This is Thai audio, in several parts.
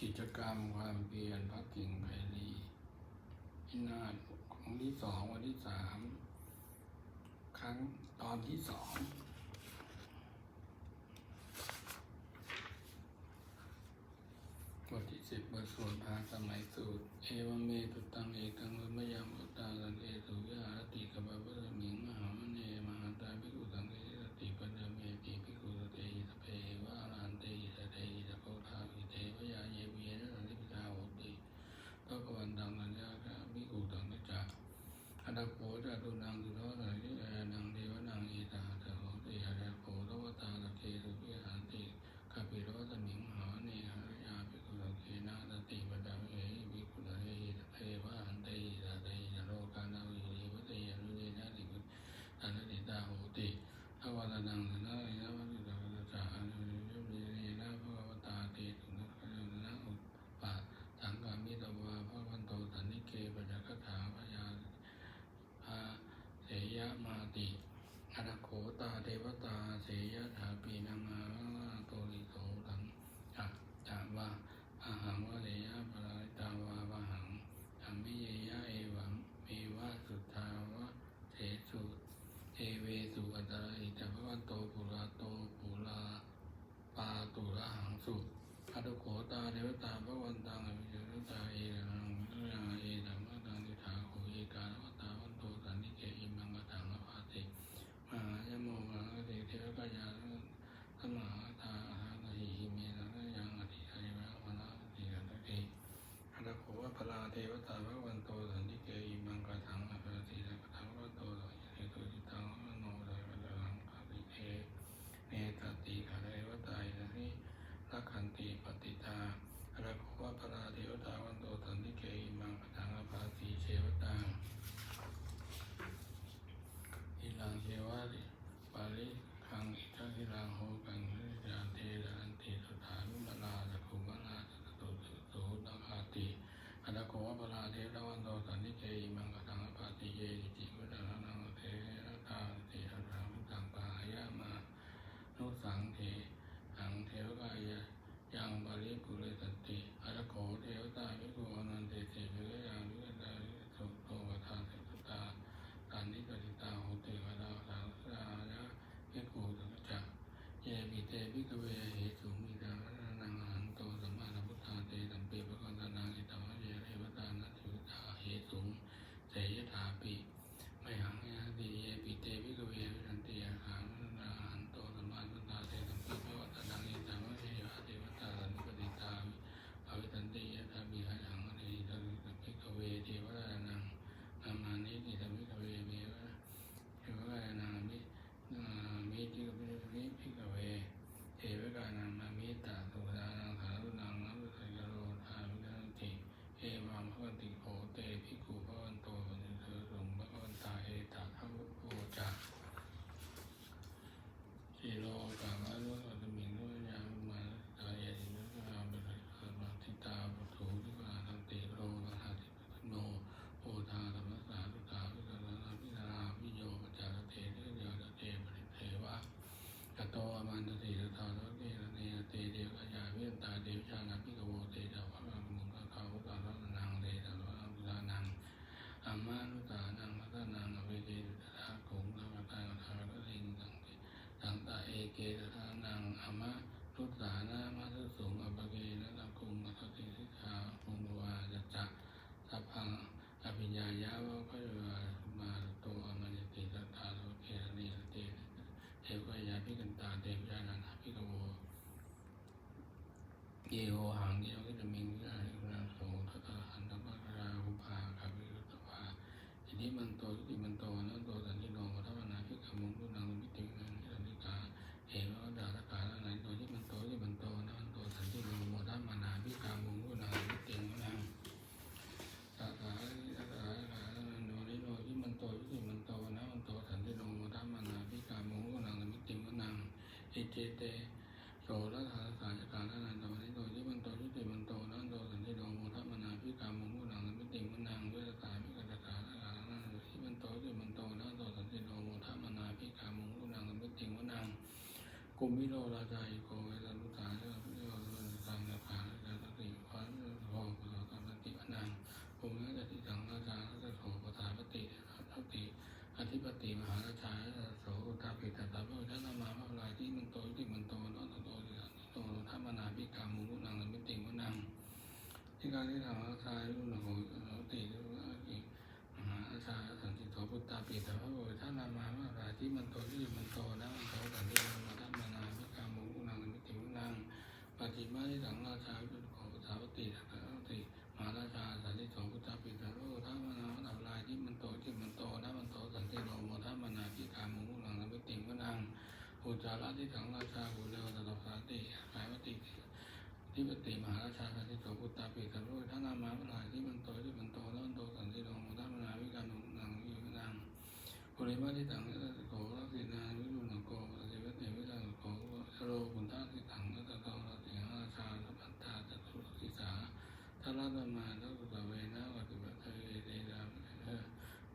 กิจกรรมความเพียรพักกิ่งไผ่ลีพินาศของที่สองวันที่สามครั้งตอนที่สองบทที่สิบบทสวนพาสมัยสูตร เอวเมตุตังเอกังเวมยามุตตาสันเอสุวิหารติกบะเวมี Tago Nangulo. biết cái về hệ thường ตะานังอมะทุสานามาทุสุงอ เจเตโสรธาสาจตาลนันตวนิโตยิมันโตยุติมันโตนันโตสันติโตโมทัมนาพิกามุมุนังสัมปิติมุนังเวยตามิกันตาลานันตยิมันโตยุติมันโตนันโตสันติโตโมทัมนาพิกามุมุนังสัมปิติมุนังกุมิโรลา ที่การที่ทำอาชายรุ่นโหเราติรุ่นอากิมหาอาชาสันติโสพุทธาปิตาพระโพธิท่านนามาว่าราที่มันโตที่มันโตนะมันโตสันติโลมาทัมานาพิกามุกุนังมิติมุนังปฏิมาที่สังราชาเป็นขอพุทธาปฏิทัตติมหาราชาสันติโสพุทธาปิตาพระโพธิท่านมานาว่าลายที่มันโตที่มันโตนะมันโตสันติโลมาทัมานาพิกามุกุนังมิติมุนังอุจาระที่สังราชากุเลวตถาสาติหายปฏิ ที่ปฏิมหาราชาสันติโสพุตตาปิตารุท่านามาวิลาที่มันโตที่มันโตแล้วมันโตสันติโลมุทัมนาวิการนุนังวินังปุริมาที่ตังนิสัตโกรักษินาวิรุณโกปฏิวัติวิรังโกชโรกุณฑาสิตังนัตโตรัติหาราชาสัพพันธาจตุรกิสาทาราตมาทัสุตเวนะปฏิบัติเตดา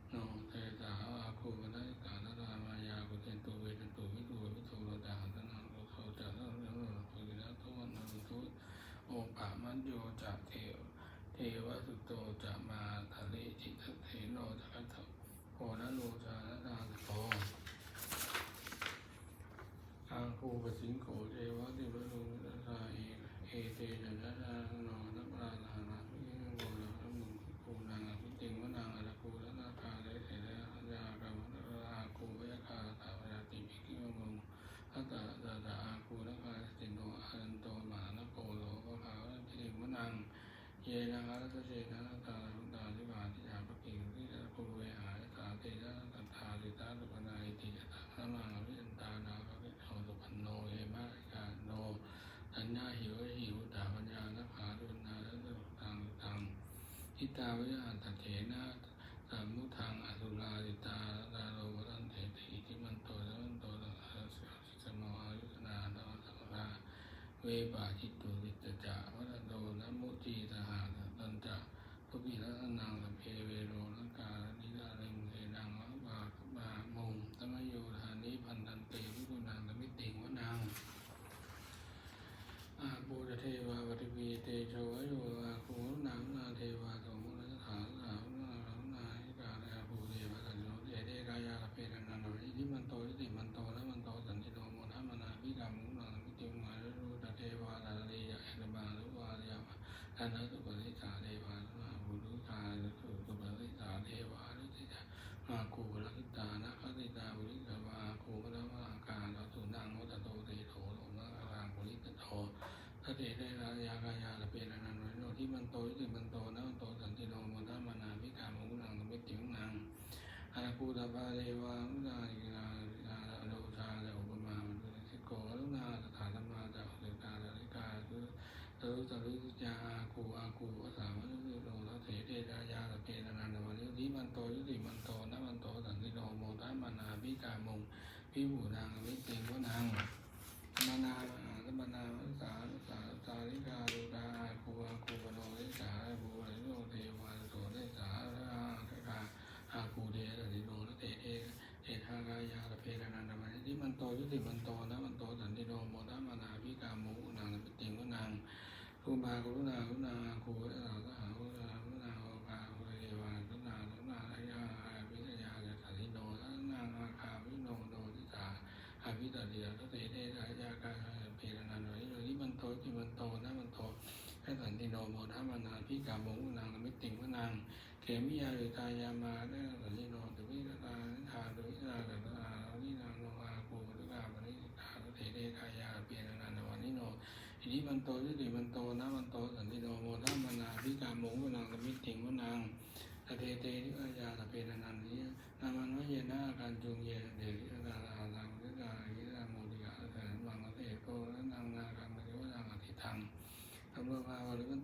โนเตสาอาคูปนัสกาลรามายากุเทนตุเวทตุวิตุวิทุโรดาหัตนังโลโคจาระโลโลโควินาทวันนันตุ โอปะ จากเทวเทวสุโตจะมาทะเลจิตเทโนจะกัตถโพนโลจานะนาโตอังคูปสิงโขเจวะติวะโลนะสาเอเอเตจะนะนาโนนัปราลานาภิโกนะมุคูนางพิติงวนาอรคูละนาคาเลเสนะยากรรมอาคูพยาคาตาวายติภิกิโมง ทัตตะตะตะอาคูละคาสิโนอารันโตมหานโกโลภะขาวะพิริมนัง เยนะครัตเจนะตาลุตาลิบาติยาปะกิงทิตะภูเวหายตาเตนะตัทธาลิตาลุปนาอิติยะตะมังอภิยันตานาภวิโตสุปันโนเอมะกาโนสัญญาหิวหิวตาปัญญานะภาดุนาและตุตังตังทิตาวิหารตเถนะสามุทังอสุราลิตาตาโลวันเถติทิมันโตสัมมันโตตังอาสิสมอายุสนาตวัตตาเวปาจิตตุวิจจะวัตโตนะมุจีตหาตันจะทุกิรัตนังสพเพเวโรนังกาลิลาเรมเทนังวะบาคบามุงตมโยธานิพันธันเตวิกุนังสมิติงวนังอาบูตเทวาปฏิปีเตโชวโยอาคูนังนาเทวาสมุนัสถาสานาลังนาหิกาลาภูเทวะสันโนเตเตกายาลเพนันนันวิธิมันโตวิติมันโตและมันโตสันติโนโมทัมนาพิกามุนังมิติมารุตเทวาลาลียะเอตมาลุวาเรียะอั นนั้นสุปริสาเทวานุมาบุรุษาสุสุปริสาเทวาลุติจามาคูลกิตานะคติตาบุริสวาคูพระวากาลสุนังวัตโตเตโถโลมะรังบุริตโตถ้าเตได้รายากายาละเปรนันโนที่มันโตที่มันโตนะมันโตสันติโนมันทัมนาพิกามุนังสมิติมุนังอาคูตาบาเลวามุนาอินาโลชาและอุปมามันเป็นสิโกลุนาสถาธรรมาจากอุตตาลริกาคือต รุตรุจาอาคูอาคูภาษามันคือโลละเถเตรายาละเปรนันวันนี้ที่มันโตยุติมันโตนะมันโตสันติโนโมทัมนาพิกามงพิบูนางวิเตงวนาง มานาสมนาวิสาวิสาสาริกาลูดาคูอาคูปโนวิสาภูริโนเทวาโสเนสาอาคกาอาคูเดสติโนเตเอเอทากายาลเพรนันตมันที่มันโตยุติมันโตนะมันโตสันติโนโมทัมนาพิกามุนางปิติงกุนางคุบาคุนาคุนาคูเอสาสหาคุนาคุนาโอกาคุเทวาคุนาคุนาอายาวิทยาสันติโนสันนางอาคาวิโนโนทิสา อาภิตาเดียก็เตเตสายากาเพรนันโนยที่ มันโตนะมันโตให้สันติโนโมทัมนาพิกาโมุนางมิติงพนางเขมิยาลิตายามาได้สันติโนตุวิตาทาตุวิตาตาวินางโนอาคูตุกาปริตาเตเตกายาเพรนันวันิโนอิทิมันโตที่มันโตนะมันโตสันติโนโมทัมนาพิกาโมุนางมิติงพนางตเตเตนิวายาตเปนันนี้นามันวเยนะการจุงเยเดริตาลาลังวิกายิราโมติกาเสนวังเตโกและนางนาคังมิวรังอธิทังธรรมภาวริมัน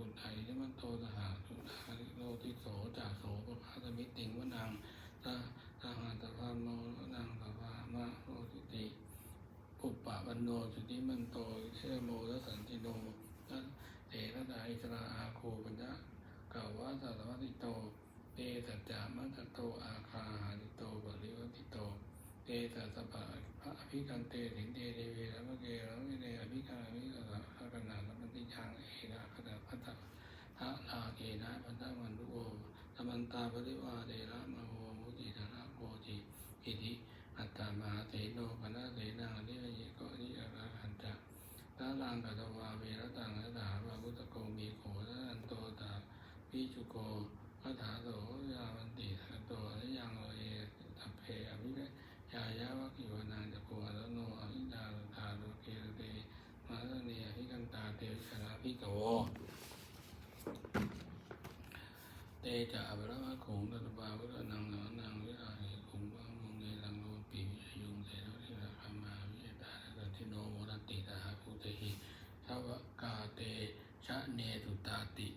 โตจากปุถไทยที่มันโตสหาสุทาริโลติโสจากโสปภาสมิติงวนางตาตาหาตพาโมนางตพามาโรติติอุปปะปันโนสุติมันโตเชโมและสันติโนเตระดาอิสราอาโคปัญญากล่าวว่าสัตวัติโตเตสัจจามัตโตอาคาหาติโตบริวัติโต เตสัสปะพระอภิกันเตถิงเตเดเวรมะเกรมะเนอภิการมิสสะภะกนาสัมปติยังเอนะคตะพัตตะทะลาเกนะพันธมันตุโอสมันตาปริวาเดระมะโหมุติธนะโกจิอิทิอัตตามหาเตโนปนะเตนังอธิเยโกนิอาคันจะตาลังกัตวาเวรตังนัตถาภะพุทธโกมีโขสันตตาปิจุโกอัฏฐาโสยาวันติสัตโตอริยังโอเอตัพเพอภิเยายะวัคโยนานจะโกอัตโนอหิดาลธาโลเกรเตมาสเนียหิกันตาเตวิสราพิกโวเตจะอภิรวัคงตัตบาวุรนังนนังวิราหิคุงวังมุงเงลังโลปีวิยุงเตระทิราคามาวิยตาระทิโนวรติตาภูเตหิทวกาเตชะเนตุตาติ